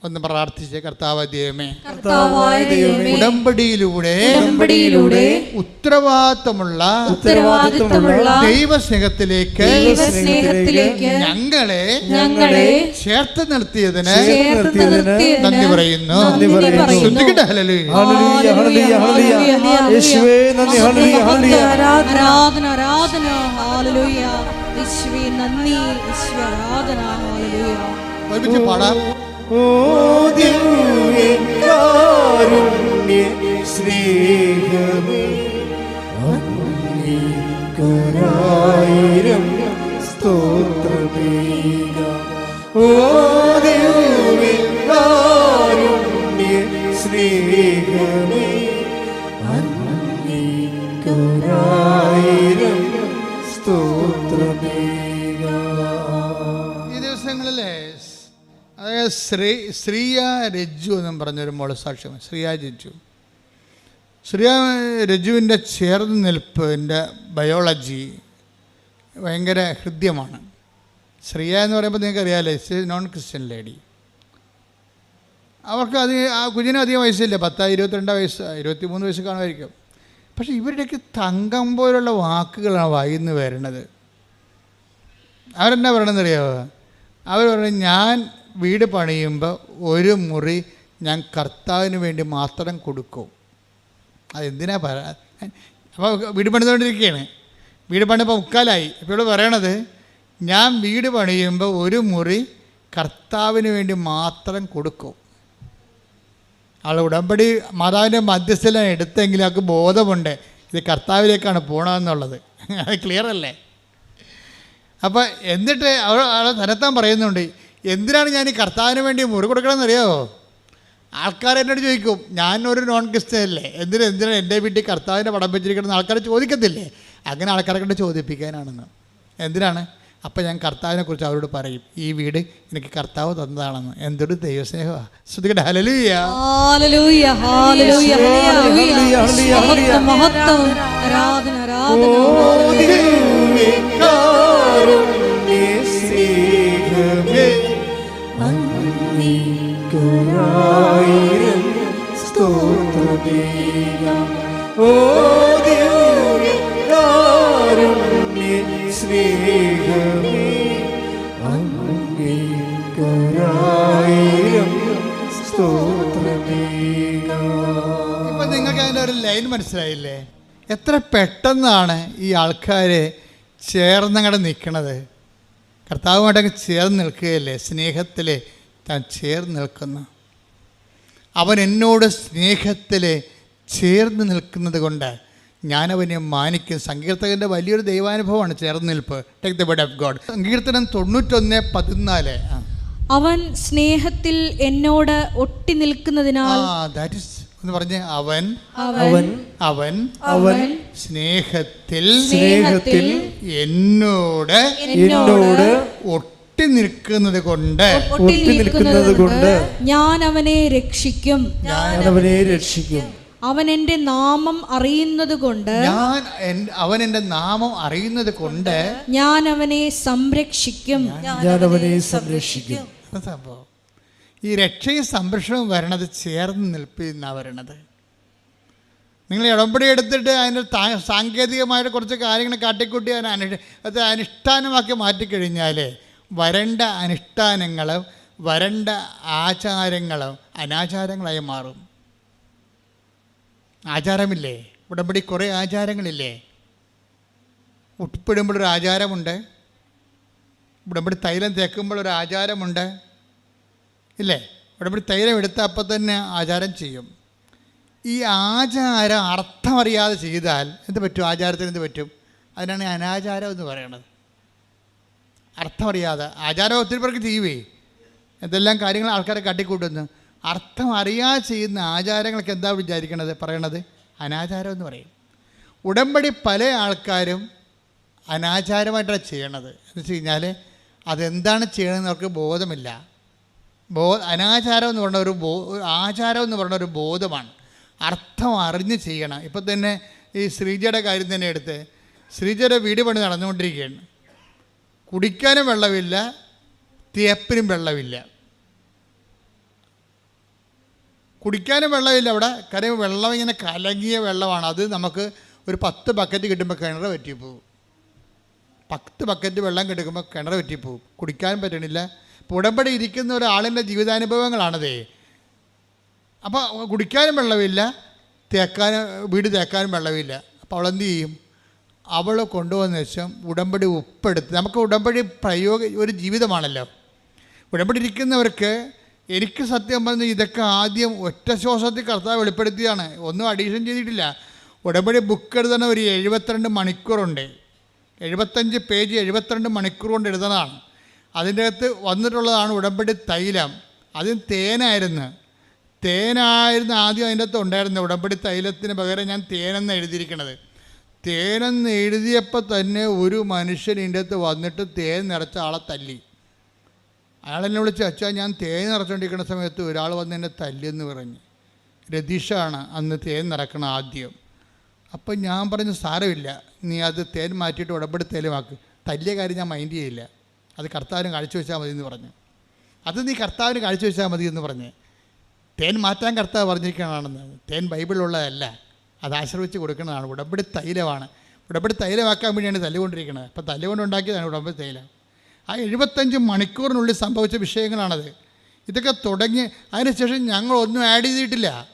Speaker 1: ഒന്ന് പ്രാർത്ഥിച്ച് കർത്താവ് ദൈവമേ ഉടമ്പടിയിലൂടെ
Speaker 2: ഉടമ്പടിയിലൂടെ
Speaker 1: ഉത്തരവാദിത്തമുള്ള
Speaker 2: ഉത്തരവാദിത്തമുള്ള
Speaker 1: ദൈവസ്നേഹത്തിലേക്ക്
Speaker 2: ദൈവസ്നേഹത്തിലേക്ക്
Speaker 1: ഞങ്ങളെ
Speaker 2: ഞങ്ങളെ
Speaker 1: ചേർത്ത് നിർത്തിയതിന് നന്ദി പറയുന്നു
Speaker 2: നന്ദി പറയുന്നു.
Speaker 1: ശ്രദ്ധിക്കട്ടെ ഹല്ലേലൂയ.
Speaker 3: Hallelujah, hallelujah, hallelujah. യേശുവേ നന്ദി ഹല്ലേലൂയ, ഹല്ലേലൂയ.
Speaker 2: ആരാധന ആരാധന യേശുവേ നന്ദി യേശുവേ ആരാധന
Speaker 1: ഒരുമിച്ച് പാടാം.
Speaker 3: ഓ ദിവ്യ കാരുണ്യ സ്നേഹമേ അങ്ങേക്കൊരായിരം സ്തോത്രമേക. ഓ ദിവ്യ കാരുണ്യ സ്നേഹമേ
Speaker 1: ശ്രീ ശ്രീയ രജ്ജു എന്നും പറഞ്ഞൊരു മോൾ സാക്ഷ്യം. ശ്രീയ രജ്ജു. ശ്രീയ രജുവിന്റെ ചേർന്ന് നിൽപ്പിന്റെ ബയോളജി ഭയങ്കര ഹൃദ്യമാണ്. ശ്രീയ എന്ന് പറയുമ്പോൾ നിങ്ങൾക്ക് ഇറ്റ്സ് നോൺ ക്രിസ്ത്യൻ ലേഡി അവർക്ക് അത് ആ കുഞ്ഞിന് അധികം വയസ്സില്ല. പത്ത് ഇരുപത്തിരണ്ട് വയസ്സ് ഇരുപത്തി മൂന്ന് വയസ്സ് കാണുമായിരിക്കും. പക്ഷേ ഇവരുടെയൊക്കെ തങ്കം പോലുള്ള വാക്കുകളാണ് വായിന്ന് വരണത് അവരെന്നാ പറയണമെന്നറിയാവോ അവർ പറഞ്ഞു ഞാൻ വീട് പണിയുമ്പോൾ ഒരു മുറി ഞാൻ കർത്താവിന് വേണ്ടി മാത്രം കൊടുക്കും. അതെന്തിനാ പറ അപ്പോൾ വീട് പണിതുകൊണ്ടിരിക്കുകയാണ് വീട് പണിപ്പോൾ മുക്കാലായി. ഇപ്പോൾ ഇവിടെ പറയണത് ഞാൻ വീട് പണിയുമ്പോൾ ഒരു മുറി കർത്താവിന് വേണ്ടി മാത്രം കൊടുക്കും. ആൾ ഉടമ്പടി മാതാവിന്റെ മധ്യസ്ഥലം എടുത്തെങ്കിൽ അവർക്ക് ബോധമുണ്ട്. ഇത് കർത്താവിലേക്കാണ് പോകണമെന്നുള്ളത് അത് ക്ലിയർ അല്ലേ? അപ്പോൾ എന്നിട്ട് അവൾ ആളെ തരത്താൻ പറയുന്നുണ്ട് എന്തിനാണ് ഞാൻ ഈ കർത്താവിന് വേണ്ടി മുറി കൊടുക്കണമെന്ന് അറിയാമോ ആൾക്കാർ എന്നോട് ചോദിക്കും ഞാൻ ഒരു നോൺ ക്രിസ്ത്യൻ അല്ലേ? എന്തിനാ എന്തിനാണ് എന്റെ വീട്ടിൽ കർത്താവിന്റെ പടം വെച്ചിരിക്കണമെന്ന് ആൾക്കാർ ചോദിക്കത്തില്ലേ? അങ്ങനെ ആൾക്കാരെ കൊണ്ട് ചോദിപ്പിക്കാനാണെന്ന്. എന്തിനാണ്? അപ്പോൾ ഞാൻ കർത്താവിനെക്കുറിച്ച് അവരോട് പറയും ഈ വീട് എനിക്ക് കർത്താവ് തന്നതാണെന്ന്. എന്തൊരു ദൈവസ്നേഹമാണ് ശ്രദ്ധിക്കട്ടെ
Speaker 2: ഹല്ലേലൂയ ഹല്ലേലൂയ
Speaker 1: മനസ്സിലായില്ലേ? എത്ര പെട്ടെന്നാണ് ഈ ആൾക്കാർ ചേർന്നങ്ങടെ നിൽക്കണത് കർത്താവുമായിട്ടൊക്കെ ചേർന്ന് നിൽക്കുകയല്ലേ സ്നേഹത്തിൽ താൻ ചേർന്ന് നിൽക്കുന്ന. അവൻ എന്നോട് സ്നേഹത്തിൽ ചേർന്ന് നിൽക്കുന്നത് കൊണ്ട് ഞാനവനെ മാനിക്കും. സങ്കീർത്തകന്റെ വലിയൊരു ദൈവാനുഭവമാണ് ചേർന്ന് നിൽപ്പ് take the bud of God സങ്കീർത്തനം തൊണ്ണൂറ്റൊന്ന് പതിനാല്.
Speaker 2: അവൻ സ്നേഹത്തിൽ എന്നോട് ഒട്ടി നിൽക്കുന്നതിനാൽ
Speaker 1: ദാറ്റ് ഇസ് എന്ന് പറഞ്ഞ് അവൻ
Speaker 3: അവൻ
Speaker 1: അവൻ
Speaker 3: അവൻ
Speaker 1: സ്നേഹത്തിൽ
Speaker 3: സ്നേഹത്തിൽ
Speaker 1: എന്നോട്
Speaker 3: എന്നോട്
Speaker 1: ഒട്ടി നിൽക്കുന്നത് കൊണ്ട്
Speaker 2: ഒട്ടി നിൽക്കുന്നത് കൊണ്ട് ഞാൻ അവനെ രക്ഷിക്കും.
Speaker 3: ഞാൻ അവനെ രക്ഷിക്കും.
Speaker 2: അവൻ എന്റെ നാമം അറിയുന്നത് കൊണ്ട്
Speaker 1: ഞാൻ അവൻ എന്റെ നാമം അറിയുന്നത് കൊണ്ട്
Speaker 2: ഞാൻ അവനെ സംരക്ഷിക്കും.
Speaker 3: ഞാൻ അവനെ സംരക്ഷിക്കും.
Speaker 1: സംഭവം? ഈ രക്ഷയും സംരക്ഷണവും വരണത് ചേർന്ന് നിൽപ്പിന്ന വരണത്. നിങ്ങൾ ഇടപെടി എടുത്തിട്ട് അതിന്റെ താ- സാങ്കേതികമായിട്ട് കുറച്ച് കാര്യങ്ങൾ കാട്ടിക്കൂട്ടി അതിനെ അനുഷ്ഠാനമാക്കി മാറ്റിക്കഴിഞ്ഞാൽ വരണ്ട അനുഷ്ഠാനങ്ങൾ വരണ്ട ആചാരങ്ങൾ അനാചാരങ്ങളായി മാറും. ആചാരമില്ലേ? ഉടമ്പടി കുറേ ആചാരങ്ങളില്ലേ? ഉൾപ്പെടുമ്പോഴൊരു ആചാരമുണ്ട്. ഉടമ്പടി തൈലം തേക്കുമ്പോഴൊരു ആചാരമുണ്ട്. ഇല്ലേ? ഉടമ്പടി തൈലം എടുത്ത അപ്പം തന്നെ ആചാരം ചെയ്യും. ഈ ആചാരം അർത്ഥമറിയാതെ ചെയ്താൽ എന്ത് പറ്റും? ആചാരത്തിന് എന്ത് പറ്റും? അതിനാണ് അനാചാരം എന്ന് പറയണത് അർത്ഥമറിയാതെ. ആചാരം ഒത്തിരി പേർക്ക് ചെയ്യുവേ. എന്തെല്ലാം കാര്യങ്ങൾ ആൾക്കാരെ കാട്ടിക്കൂട്ടുന്നു. അർത്ഥം അറിയാതെ ചെയ്യുന്ന ആചാരങ്ങൾക്ക് എന്താ വിചാരിക്കണത് പറയണത്? അനാചാരം എന്ന് പറയും. ഉടമ്പടി പല ആൾക്കാരും അനാചാരമായിട്ടാണ് ചെയ്യണത്. എന്ന് വെച്ച് കഴിഞ്ഞാൽ അതെന്താണ് ചെയ്യണമെന്ന് അവർക്ക് ബോധമില്ല. ബോ അനാചാരം എന്ന് പറഞ്ഞ ഒരു ബോ ആചാരം എന്ന് പറഞ്ഞ ഒരു ബോധമാണ്. അർത്ഥം അറിഞ്ഞ് ചെയ്യണം. ഇപ്പം തന്നെ ഈ ശ്രീജയുടെ കാര്യം തന്നെ എടുത്ത് ശ്രീജയുടെ വീട് പണി നടന്നുകൊണ്ടിരിക്കുകയാണ്. കുടിക്കാനും വെള്ളമില്ല തേപ്പിനും വെള്ളമില്ല. കുടിക്കാനും വെള്ളമില്ല അവിടെ. കാര്യം വെള്ളം ഇങ്ങനെ കലങ്ങിയ വെള്ളമാണ്. അത് നമുക്ക് ഒരു പത്ത് ബക്കറ്റ് കിട്ടുമ്പോൾ കിണർ പറ്റിപ്പോവും പത്ത് ബക്കറ്റ് വെള്ളം കിടക്കുമ്പോൾ കിണർ പറ്റിപ്പോവും കുടിക്കാൻ പറ്റണില്ല. ഇപ്പോൾ ഉടമ്പടി ഇരിക്കുന്ന ഒരാളിന്റെ ജീവിതാനുഭവങ്ങളാണതേ. അപ്പോൾ കുടിക്കാനും വെള്ളമില്ല തേക്കാനും വീട് തേക്കാനും വെള്ളമില്ല. അപ്പോൾ അവളെന്ത് ചെയ്യും? അവൾ കൊണ്ടുവന്ന ശേഷം ഉടമ്പടി ഒപ്പെടുത്ത് നമുക്ക് ഉടമ്പടി പ്രയോഗ ഒരു ജീവിതമാണല്ലോ. ഉടമ്പടി ഇരിക്കുന്നവർക്ക് എനിക്ക് സത്യം പറഞ്ഞ് ഇതൊക്കെ ആദ്യം ഒറ്റ ശ്വാസത്തിൽ കർത്താവ് വെളിപ്പെടുത്തിയാണ് ഒന്നും അഡീഷൻ ചെയ്തിട്ടില്ല. ഉടമ്പടി ബുക്ക് എഴുതണ ഒരു എഴുപത്തിരണ്ട് മണിക്കൂറുണ്ട്. എഴുപത്തഞ്ച് പേജ് എഴുപത്തിരണ്ട് മണിക്കൂർ കൊണ്ട് എഴുതണതാണ് അതിന്റെ അകത്ത് വന്നിട്ടുള്ളതാണ് ഉടമ്പടി തൈലം. അതിന് തേനായിരുന്നു. തേനായിരുന്നു ആദ്യം അതിന്റെ അകത്ത് ഉണ്ടായിരുന്നത്. ഉടമ്പടി തൈലത്തിന് പകരം ഞാൻ തേനെന്ന് എഴുതിയിരിക്കണത് തേനെന്ന് എഴുതിയപ്പോൾ തന്നെ ഒരു മനുഷ്യൻ ഇതിന്റെ അടുത്ത് വന്നിട്ട് തേൻ നിറച്ച ആളെ തല്ലി. അയാളെന്നെ വിളിച്ച് അച്ഛാ ഞാൻ തേൻ നിറച്ചുകൊണ്ടിരിക്കുന്ന സമയത്ത് ഒരാൾ വന്ന് എന്നെ തല്ലിയെന്ന് പറഞ്ഞ്. രതീഷാണ് അന്ന് തേൻ നിറക്കണം ആദ്യം. അപ്പം ഞാൻ പറഞ്ഞു സാരമില്ല നീ അത് തേൻ മാറ്റിയിട്ട് ഉടമ്പടി തേലുമാക്ക് തല്ലിയ കാര്യം ഞാൻ മൈൻഡ് ചെയ്യില്ല. അത് കർത്താവിന് കാഴ്ച വെച്ചാൽ മതി എന്ന് പറഞ്ഞു. അത് നീ കർത്താവിന് കാഴ്ച വെച്ചാൽ മതി എന്ന് പറഞ്ഞ്. തേൻ മാറ്റാൻ കർത്താവ് പറഞ്ഞിരിക്കണമെന്ന് തേൻ ബൈബിളിലുള്ളതല്ല. അത് ആശ്രയിച്ച് കൊടുക്കുന്നതാണ്. ഉടമ്പടി തൈലമാണ്. ഉടമ്പടി തൈലമാക്കാൻ വേണ്ടിയാണ് തല്ലുകൊണ്ടിരിക്കുന്നത്. അപ്പോൾ തല്ലുകൊണ്ടുണ്ടാക്കിയതാണ് ഉടമ്പടി തൈലം. ആ എഴുപത്തഞ്ച് മണിക്കൂറിനുള്ളിൽ സംഭവിച്ച വിഷയങ്ങളാണത്. ഇതൊക്കെ തുടങ്ങി അതിനുശേഷം ഞങ്ങളൊന്നും ആഡ് ചെയ്തിട്ടില്ല.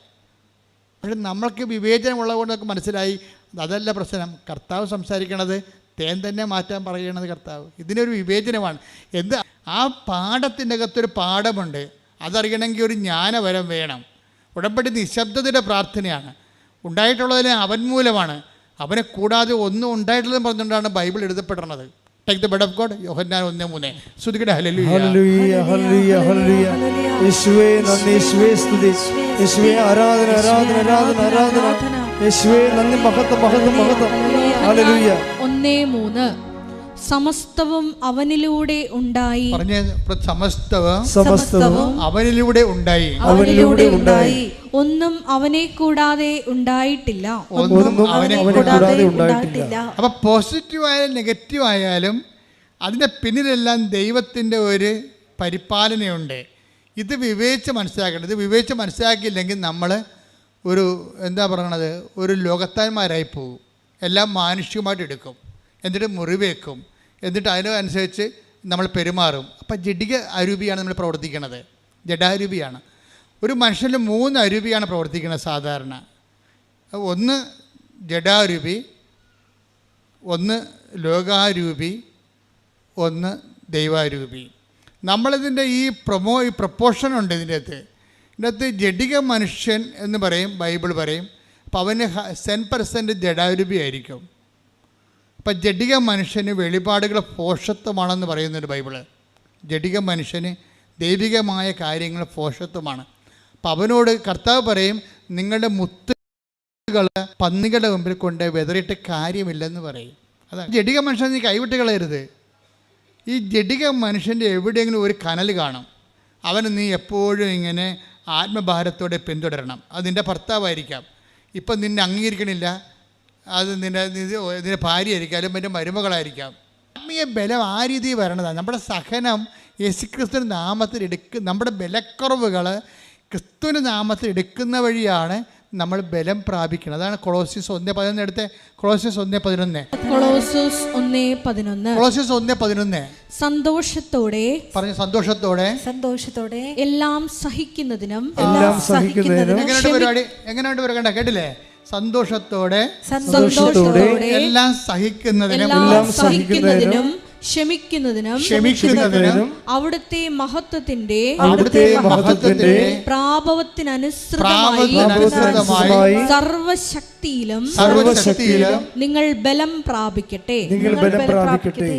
Speaker 1: പക്ഷെ നമ്മൾക്ക് വിവേചനമുള്ളത് കൊണ്ടൊക്കെ മനസ്സിലായി. അതല്ല പ്രശ്നം. കർത്താവ് സംസാരിക്കണത് തേൻ തന്നെ മാറ്റാൻ പറയണത് കർത്താവ്. ഇതിനൊരു വിവേചനമാണ്. എന്ത്? ആ പാഠത്തിന്റെ അകത്തൊരു പാഠമുണ്ട്. അതറിയണമെങ്കിൽ ഒരു ജ്ഞാനവരം വേണം. ഉടമ്പടി നിശബ്ദതയുടെ പ്രാർത്ഥനയാണ്. ഉണ്ടായിട്ടുള്ളതിന് അവൻ മൂലമാണ്. അവനെ കൂടാതെ ഒന്നും ഉണ്ടായിട്ടില്ലെന്ന് പറഞ്ഞുകൊണ്ടാണ് Bible എഴുതപ്പെടുന്നത് take the bed of God യോഹന്നാൻ ഒന്ന് മൂന്ന്. ശ്രുതികട
Speaker 3: ആരാധന ആരാധന ആരാധന ആരാധന നന്ദി മഹത്വം മഹത്വം മഹത്വം.
Speaker 2: ഒന്നേ മൂന്ന്. സമസ്തവും അവനിലൂടെ ഉണ്ടായി.
Speaker 1: പറഞ്ഞ സമസ്തവും
Speaker 3: സമസ്തവും
Speaker 1: അവനിലൂടെ ഉണ്ടായി.
Speaker 3: അവനിലൂടെ ഉണ്ടായി.
Speaker 2: ഒന്നും അവനെ കൂടാതെ ഉണ്ടായിട്ടില്ല.
Speaker 1: ഒന്നും അവനെ
Speaker 3: കൂടാതെ ഉണ്ടായിട്ടില്ല.
Speaker 1: അപ്പൊ പോസിറ്റീവ് ആയാലും നെഗറ്റീവ് ആയാലും അതിന്റെ പിന്നിലെല്ലാം ദൈവത്തിന്റെ ഒരു പരിപാലനയുണ്ട്. ഇത് വിവേചിച്ച് മനസ്സിലാക്കണം ഇത് വിവേചിച്ച് മനസ്സിലാക്കിയില്ലെങ്കിൽ നമ്മൾ ഒരു എന്താ പറയണത്? ഒരു ലോകത്താന്മാരായി പോകും എല്ലാം മാനുഷികമായിട്ട് എടുക്കും. എന്നിട്ട് മുറിവേക്കും. എന്നിട്ട് അതിനനുസരിച്ച് നമ്മൾ പെരുമാറും. അപ്പം ജഡിക അരൂപിയാണ് നമ്മൾ പ്രവർത്തിക്കുന്നത് ജഡാരൂപിയാണ് ഒരു മനുഷ്യന് മൂന്ന് അരൂപിയാണ് പ്രവർത്തിക്കുന്നത് സാധാരണ. ഒന്ന് ജഡാരൂപി ഒന്ന് ലോകാരൂപി ഒന്ന് ദൈവാരൂപി. നമ്മളിതിന്റെ ഈ പ്രൊമോ ഈ പ്രപ്പോർഷൻ ഉണ്ട് ഇതിന്റെ അകത്ത് ഇതിന്റെ അകത്ത് ജഡിക മനുഷ്യൻ എന്ന് പറയും ബൈബിൾ പറയും. അപ്പോൾ അവന് സെൻ പെർസെന്റ് ജഡാരൂപി ആയിരിക്കും. അപ്പം ജഡിക മനുഷ്യന് വെളിപാടുകൾ പോഷത്വമാണെന്ന് പറയുന്നുണ്ട് ബൈബിൾ. ജഡിക മനുഷ്യന് ദൈവികമായ കാര്യങ്ങൾ പോഷത്വമാണ്. അപ്പം അവനോട് കർത്താവ് പറയും നിങ്ങളുടെ മുത്തുകൾ പന്നികളുടെ മുമ്പിൽ കൊണ്ട് വെതറിയിട്ട് കാര്യമില്ലെന്ന് പറയും. അതാണ് ജഡിക മനുഷ്യൻ നീ കൈവിട്ട് കളയരുത്. ഈ ജഡിക മനുഷ്യന്റെ എവിടെയെങ്കിലും ഒരു കനൽ കാണും. അവന് നീ എപ്പോഴും ഇങ്ങനെ ആത്മഭാരത്തോടെ പിന്തുടരണം. അത് നിന്റെ ഭർത്താവായിരിക്കാം. ഇപ്പം നിന്നെ അംഗീകരിക്കണില്ല. അത് നിന്റെ നിന്റെ നിന്റെ ഭാര്യയായിരിക്കാം അല്ലെങ്കിൽ എന്റെ മരുമകളായിരിക്കാം. ആത്മീയ ബലം ആ രീതിയിൽ വരണതാണ് നമ്മുടെ സഹനം യേശുക്രിസ്തു നാമത്തിൽ എടുക്ക നമ്മുടെ ബലക്കുറവുകൾ ക്രിസ്തുവിന്റെ നാമത്തിൽ എടുക്കുന്ന വഴിയാണ് നമ്മൾ ബലം പ്രാപിക്കുന്നത് അതാണ് കൊളോസിയസ് ഒന്നേ പതിനൊന്ന് എടുത്ത്. കൊളോസിയസ് ഒന്ന് പതിനൊന്ന്.
Speaker 2: കൊളോസോസ് ഒന്നേ പതിനൊന്ന്.
Speaker 1: കൊളോസിയസ് ഒന്നേ പതിനൊന്ന്.
Speaker 2: സന്തോഷത്തോടെ
Speaker 1: പറഞ്ഞു സന്തോഷത്തോടെ.
Speaker 4: സന്തോഷത്തോടെ
Speaker 2: എല്ലാം സഹിക്കുന്നതിനും
Speaker 3: എല്ലാം സഹിക്കുന്നതിനും
Speaker 1: എങ്ങനെയുണ്ട് പരിപാടി? എങ്ങനെയുണ്ട് പറയണ്ട കേട്ടില്ലേ സന്തോഷത്തോടെ
Speaker 3: സന്തോഷത്തോടെ
Speaker 1: എല്ലാം സഹിക്കുന്നതിനും
Speaker 2: എല്ലാം സഹിക്കുന്നതിനും ക്ഷമിക്കുന്നതിനും
Speaker 1: ക്ഷമിക്കുന്നതിനും
Speaker 2: അവിടുത്തെ മഹത്വത്തിന്റെ
Speaker 1: അവിടുത്തെ മഹത്വത്തിന്റെ
Speaker 2: പ്രാപവത്തിനനുസൃതമായി സർവശക്തിയിലും
Speaker 1: സർവശക്തിയിലും
Speaker 2: നിങ്ങൾ ബലം പ്രാപിക്കട്ടെ.
Speaker 3: നിങ്ങൾ ബലം പ്രാപിക്കട്ടെ.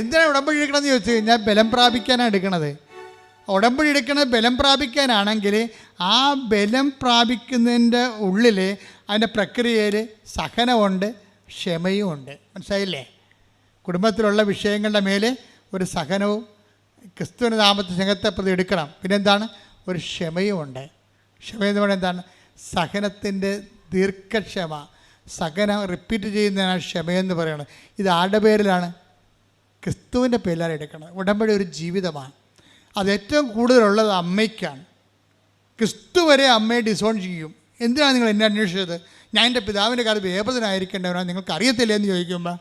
Speaker 1: എന്തിനാ ഉടമ്പടി എടുക്കണമെന്ന് ചോദിച്ചു കഴിഞ്ഞാൽ ബലം പ്രാപിക്കാനാണ് എടുക്കണത്. ഉടമ്പടി എടുക്കണത് ബലം പ്രാപിക്കാനാണെങ്കിൽ ആ ബലം പ്രാപിക്കുന്നതിന്റെ ഉള്ളിൽ അതിന്റെ പ്രക്രിയയിൽ സഹനമുണ്ട് ക്ഷമയും ഉണ്ട് മനസ്സിലായില്ലേ? കുടുംബത്തിലുള്ള വിഷയങ്ങളുടെ മേലെ ഒരു സഹനവും ക്രിസ്തുവിന്റെ നാമത്തെ സ്നേഹത്തെ പ്രതി എടുക്കണം. പിന്നെന്താണ്? ഒരു ക്ഷമയുമുണ്ട്. ക്ഷമ എന്ന് പറയുന്നത് എന്താണ്? സഹനത്തിന്റെ ദീർഘക്ഷമ. സഹനം റിപ്പീറ്റ് ചെയ്യുന്നതിനാണ് ക്ഷമയെന്ന് പറയുന്നത്. ഇത് ആരുടെ പേരിലാണ്? ക്രിസ്തുവിന്റെ പേരിലാണ് എടുക്കുന്നത്. ഉടമ്പടി ഒരു ജീവിതമാണ്. അത് ഏറ്റവും കൂടുതലുള്ളത് അമ്മയ്ക്കാണ്. ക്രിസ്തു വരെ അമ്മയെ ഡിസോൺ ചെയ്യും. എന്തിനാണ് നിങ്ങൾ എന്നെ അന്വേഷിച്ചത്? ഞാൻ എന്റെ പിതാവിന്റെ കാലത്ത് വേപതനായിരിക്കേണ്ടവനാണ് നിങ്ങൾക്ക് അറിയത്തില്ല എന്ന് ചോദിക്കുമ്പോൾ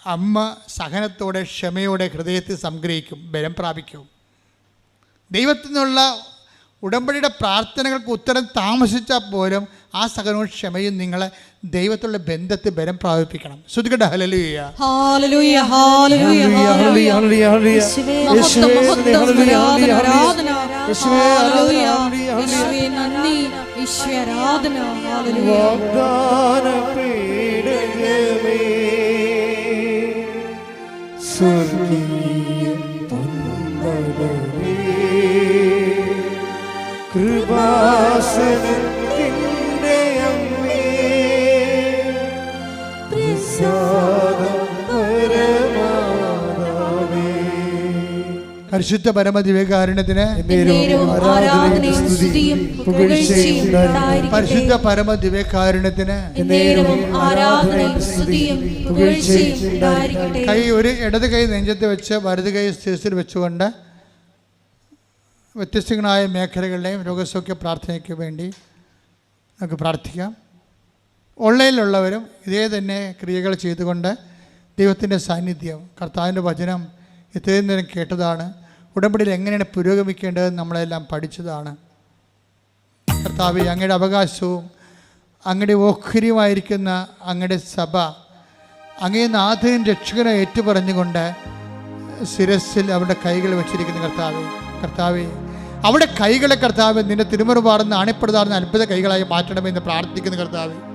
Speaker 1: അമ്മ സഹനത്തോടെ ക്ഷമയോടെ ഹൃദയത്തിൽ സംഗ്രഹിക്കും ബലം പ്രാപിക്കും. ദൈവത്തിൽ നിന്നുള്ള ഉടമ്പടിയുടെ പ്രാർത്ഥനകൾക്ക് ഉത്തരം താമസിച്ചാൽ പോലും ആ സഹനവും ക്ഷമയും നിങ്ങളെ ദൈവത്തിലുള്ള ബന്ധത്തിൽ ബലം പ്രാപിപ്പിക്കണം.
Speaker 2: ഹാലലൂയ ഹാലലൂയ
Speaker 3: ഹല്ലേലൂയ വാഗ്ദാന പീഠകമേ സ്വർഗീയ കൃപാസനത്തിന്റെ
Speaker 1: പരിശുദ്ധ പരമദിവ്യകാരുണ്യത്തിന് പരിശുദ്ധ പരമദിവ്യകാരുണ്യത്തിന് കൈ ഒരു ഇടത് കൈ നെഞ്ചത്ത് വെച്ച് വലത് കൈ സ്ഥിരത്തിൽ വെച്ചുകൊണ്ട് വ്യത്യസ്തങ്ങളായ മേഖലകളിലെയും രോഗസൗഖ്യ പ്രാർത്ഥനയ്ക്ക് വേണ്ടി നമുക്ക് പ്രാർത്ഥിക്കാം. ഓൺലൈനിലുള്ളവരും ഇതേ തന്നെ ക്രിയകൾ ചെയ്തുകൊണ്ട് ദൈവത്തിന്റെ സാന്നിധ്യം കർത്താവിന്റെ വചനം ഇത്രയും നേരം കേട്ടതാണ്. ഉടമ്പടിയിൽ എങ്ങനെയാണ് പുരോഗമിക്കേണ്ടതെന്ന് നമ്മളെല്ലാം പഠിച്ചതാണ്. കർത്താവ് അങ്ങയുടെ അവകാശവും അങ്ങയുടെ ഓഹരിയുമായിരിക്കുന്ന അങ്ങയുടെ സഭ അങ്ങേ നാഥനും രക്ഷകനെ ഏറ്റുപറഞ്ഞുകൊണ്ട് ശിരസിൽ അവരുടെ കൈകൾ വെച്ചിരിക്കുന്ന കർത്താവ്. കർത്താവെ അവിടെ കൈകളെ കർത്താവ് നിന്റെ തിരുമറുപാടുന്ന അണിപ്പെടുതാറുന്ന അത്ഭുത കൈകളായി മാറ്റണമെന്ന് പ്രാർത്ഥിക്കുന്ന കർത്താവ്.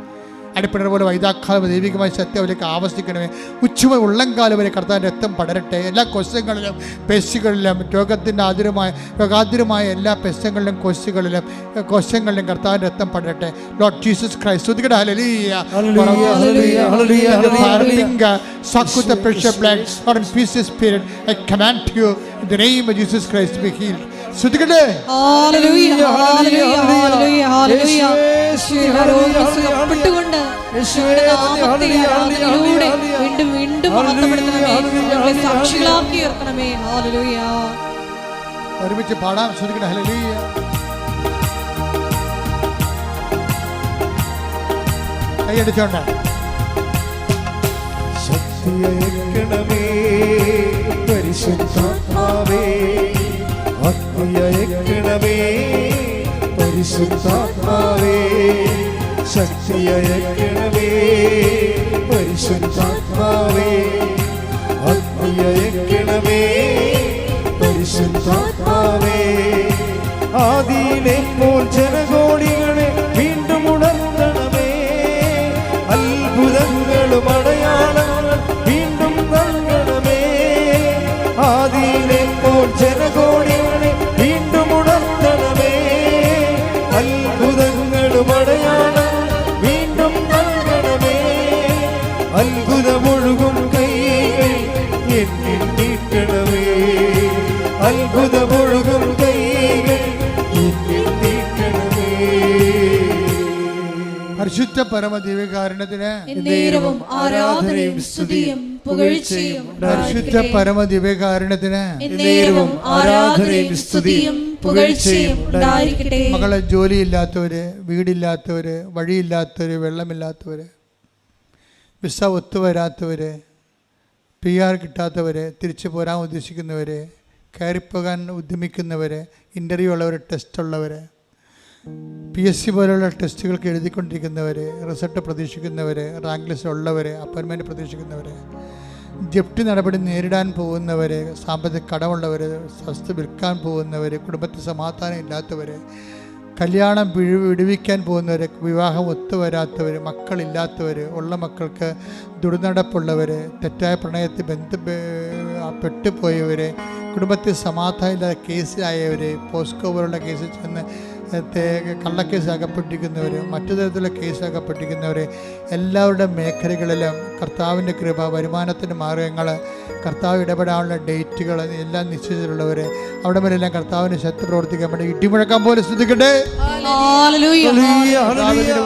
Speaker 1: അടിപ്പിണർ പോലെ വൈതാക്കാലം ദൈവികമായ സത്യം അവരിലേക്ക് ആവശ്യിക്കണമേ ഉച്ചമ ഉള്ളംകാലം വരെ കർത്താവിന്റെ രക്തം പടരട്ടെ. എല്ലാ കൊസ്യങ്ങളിലും പെശുകളിലും രോഗത്തിന്റെ ആതുരമായ രോഗാതുരമായ എല്ലാ പെശങ്ങളിലും കൊശുകളിലും കൊസ്യങ്ങളിലും കർത്താവിന്റെ രക്തം പടരട്ടെ. Lord Jesus Christ with the precious blood, or in peace spirit, I command you in the name of Jesus Christ be healed.
Speaker 2: Hallelujah. വീണ്ടും വീണ്ടും. സാക്ഷികളാക്കി ഉയർത്തണമേ. ഹാലലൂയ
Speaker 1: ഒരുമിച്ച് പാടാം. ശ്രദ്ധിക്കട്ടെ. ഹല്ലേലൂയ. കൈയടിച്ചോണ്ട
Speaker 3: ശക്തിയയക്കണമേ പരിശുദ്ധാത്മാവേ. അഗ്നിയയക്കണമേ പരിശുദ്ധാത്മാവേ ശക്തിയയക്കണമേ. പരിശുദ്ധാത്മാവേ അഗ്നിയയക്കണമേ പരിശുദ്ധാത്മാവേ ആദിയിലെ പോൽ ജനകോടികളെ
Speaker 1: പരിശുദ്ധ പരമ ദിവ്യകാരുണ്യത്തിന്
Speaker 2: ആരാധനയും സ്തുതിയും പുകഴ്ചയും
Speaker 1: പരിശുദ്ധ
Speaker 2: ഉണ്ടായിരിക്കട്ടെ.
Speaker 1: പരമ
Speaker 2: ആരാധനയും സ്തുതിയും പുകഴ്ചയും ഉണ്ടായിരിക്കട്ടെ
Speaker 1: മകളെ ജോലിയില്ലാത്തവര് വീടില്ലാത്തവര് വഴിയില്ലാത്തവര് വെള്ളമില്ലാത്തവര് വിസ ഒത്തുവരാത്തവര് പി ആർ കിട്ടാത്തവര് തിരിച്ചു പോരാൻ ഉദ്ദേശിക്കുന്നവര് കയറിപ്പോകാൻ ഉദ്യമിക്കുന്നവര് ഇന്റർവ്യൂ ഉള്ളവർ ടെസ്റ്റ് ഉള്ളവർ പി എസ് സി പോലുള്ള ടെസ്റ്റുകൾക്ക് എഴുതിക്കൊണ്ടിരിക്കുന്നവർ റിസൾട്ട് പ്രതീക്ഷിക്കുന്നവർ റാങ്ക് ലിസ്റ്റ് ഉള്ളവർ അപ്പോയിൻമെന്റ് പ്രതീക്ഷിക്കുന്നവർ ജപ്തി നടപടി നേരിടാൻ പോകുന്നവർ സാമ്പത്തിക കടമുള്ളവർ വസ്തു വിൽക്കാൻ പോകുന്നവർ കുടുംബത്തിൽ സമാധാനം ഇല്ലാത്തവർ കല്യാണം പിഴി വിടുവിക്കാൻ പോകുന്നവർ വിവാഹം ഒത്തുവരാത്തവർ മക്കളില്ലാത്തവർ ഉള്ള മക്കൾക്ക് ദുർനടപ്പുള്ളവർ തെറ്റായ പ്രണയത്തിൽ ബന്ധ പെട്ടുപോയവർ കുടുംബത്തിൽ സമാധാനമില്ലാത്ത കേസിലായവർ പോസ്കോ പോലുള്ള കേസിൽ ചെന്ന് തേ- കള്ളക്കേസ് അകപ്പെട്ടിരിക്കുന്നവർ മറ്റു തരത്തിലുള്ള കേസ് അകപ്പെട്ടിരിക്കുന്നവർ എല്ലാവരുടെ മേഖലകളിലും കർത്താവിന്റെ കൃപ വരുമാനത്തിന്റെ മാർഗങ്ങൾ കർത്താവ് ഇടപെടാനുള്ള ഡേറ്റുകൾ എല്ലാം നിശ്ചയിച്ചിട്ടുള്ളവർ അവിടെ മേലെല്ലാം കർത്താവിന് ശക്തി പ്രവർത്തിക്കാൻ വേണ്ടി ഇടിമുഴക്കാൻ പോലെ ശ്രദ്ധിക്കട്ടെ?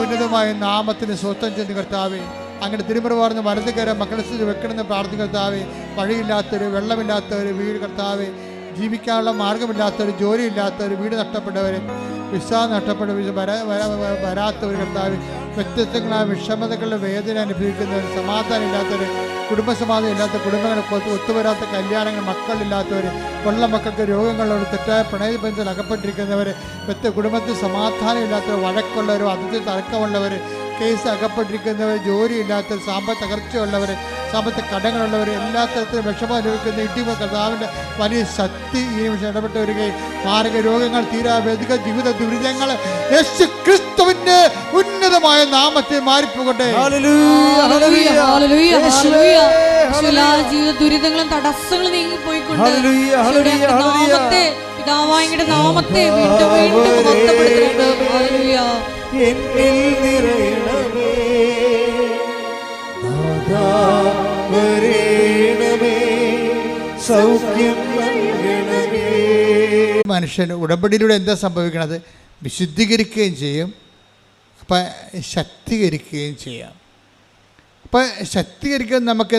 Speaker 1: ഉന്നതമായ നാമത്തിന് സ്വത്തം ചെന്ന് കർത്താവ് അങ്ങനെ തിരുമുറവാർന്ന് വലത് കയറാൻ മക്കളെ സ്ഥിതി വെക്കണമെന്ന് പ്രാർത്ഥിക്കുന്ന കർത്താവെ വഴിയില്ലാത്തവർ വെള്ളമില്ലാത്തവർ വീട് കർത്താവെ ജീവിക്കാനുള്ള മാർഗമില്ലാത്തവർ ജോലിയില്ലാത്തവർ വീട് നഷ്ടപ്പെട്ടവർ വിസ നഷ്ടപ്പെട്ട വര വര വരാത്ത ഒരു കർത്താവ് വ്യത്യസ്തങ്ങളായ വിഷമതകളുടെ വേദന അനുഭവിക്കുന്നവർ സമാധാനം ഇല്ലാത്തവർ കുടുംബസമാധാനം ഇല്ലാത്ത കുടുംബങ്ങൾ ഒത്തു- ഒത്തുവരാത്ത കല്യാണങ്ങൾ മക്കളില്ലാത്തവർ കൊള്ള മക്കൾക്ക് രോഗങ്ങളുള്ളവർ തെറ്റായ പ്രണയബന്ധത്തിൽ അകപ്പെട്ടിരിക്കുന്നവർ വ്യക്തി കുടുംബത്തിൽ സമാധാനം ഇല്ലാത്തവർ വഴക്കുള്ളവർ അതിഥി തർക്കമുള്ളവർ കേസ് അകപ്പെട്ടിരിക്കുന്നവർ ജോലിയില്ലാത്തവർ സാമ്പത്തിക തകർച്ചയുള്ളവർ സാമ്പത്തിക കടങ്ങളുള്ളവർ എല്ലാ തരത്തിലും വിഷമം അനുഭവിക്കുന്ന ഇടിമ കർത്താവിന്റെ വലിയ ശക്തി ഈ നിമിഷം ഇടപെട്ട് വരികയും മാരക രോഗങ്ങൾ തീരാ വേദിക ജീവിത ദുരിതങ്ങൾ യേശു ക്രിസ്തുവിന്റെ ഉന്നതമായ നാമത്തെ മാറിപ്പോകട്ടെ.
Speaker 2: ജീവിത ദുരിതങ്ങളും തടസ്സങ്ങളും നീങ്ങിപ്പോയിക്കൊണ്ട്
Speaker 3: പോയിക്കൊണ്ട്.
Speaker 2: നാമത്തെ നാമത്തെ വീണ്ടും വീണ്ടും
Speaker 3: എന്നിൽ നിറയണമേ.
Speaker 1: മനുഷ്യൻ ഉടമ്പടിയിലൂടെ എന്താ സംഭവിക്കണത്? വിശുദ്ധീകരിക്കുകയും ചെയ്യും. അപ്പം ശക്തീകരിക്കുകയും ചെയ്യാം. അപ്പം ശക്തീകരിക്കാൻ നമുക്ക്